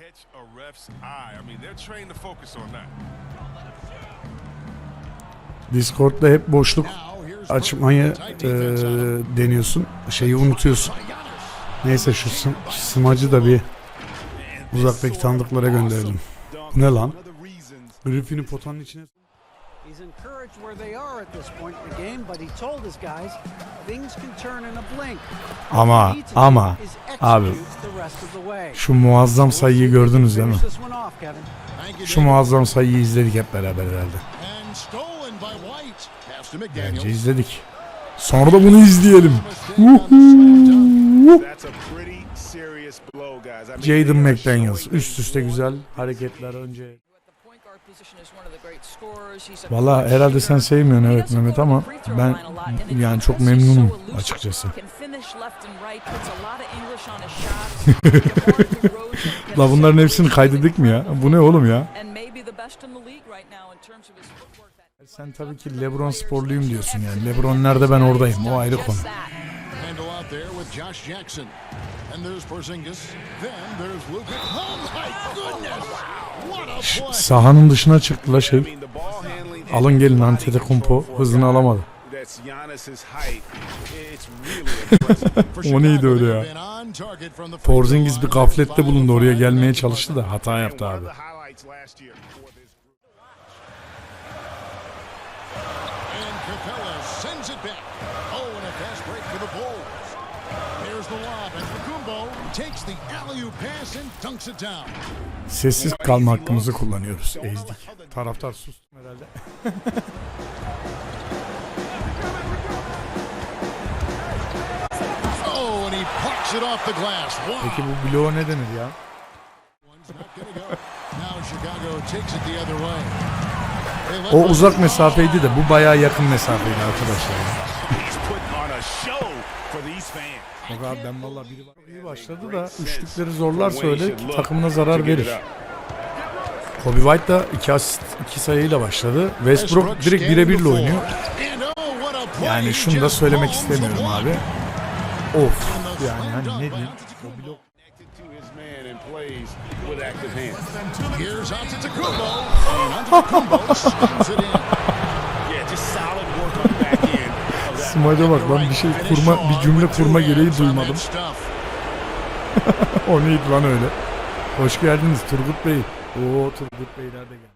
catch a ref's eye. I mean, they're trained to focus on that. Discord'da hep boşluk açmayı e, deniyorsun. Şeyi unutuyorsun. Neyse şu sım, smacı da bir uzaktaki tanıdıklara gönderelim. Bu ne lan? Griffin'i potanın içine... He's encouraged where they are at this point in the game, but he told his guys things can turn in a blink. Ama ama abi şu muazzam sayıyı gördünüz değil mi? Şu muazzam sayıyı izledik hep beraber herhalde. Bence izledik. Sonra da bunu izleyelim. Jaden McDaniels üst üste güzel hareketler önce. Valla herhalde sen sevmiyorsun evet Mehmet ama ben yani çok memnunum açıkçası. La bunların hepsini kaydedik mi ya? Bu ne oğlum ya? Sen tabii ki LeBron sporluyum diyorsun yani. LeBron nerede ben oradayım. O ayrı konu. There with Josh Jackson. And there's Porzingis. Then there's Luka. Oh my goodness! What a play! Sahanın dışına çıktı la şey. Alın gelin Antetokounmpo hızını alamadı. O neydi öyle ya? Porzingis bir gaflette bulundu. Oraya gelmeye çalıştı da hata And yaptı abi. Sessiz kalma hakkımızı kullanıyoruz. Ezdik. Taraftar sus herhalde. Oh. Peki bu bloğa ne denir ya? O uzak mesafeydi de bu bayağı yakın mesafeydi arkadaşlar. He's putting on a show for these Bak abi ben valla biri var. İyi başladı da üçlükleri zorlarsa öyle ki takımına zarar verir. Kobe White da iki asist, iki sayıyla başladı. Westbrook direkt birebirle oynuyor. Yani şunu da söylemek istemiyorum abi. Of yani hani ne diyeyim. Smaca bak lan bir şey kurma bir cümle kurma gereği duymadım. O neydi lan öyle? Hoş geldiniz Turgut Bey. Oo Turgut Beyler de geldi.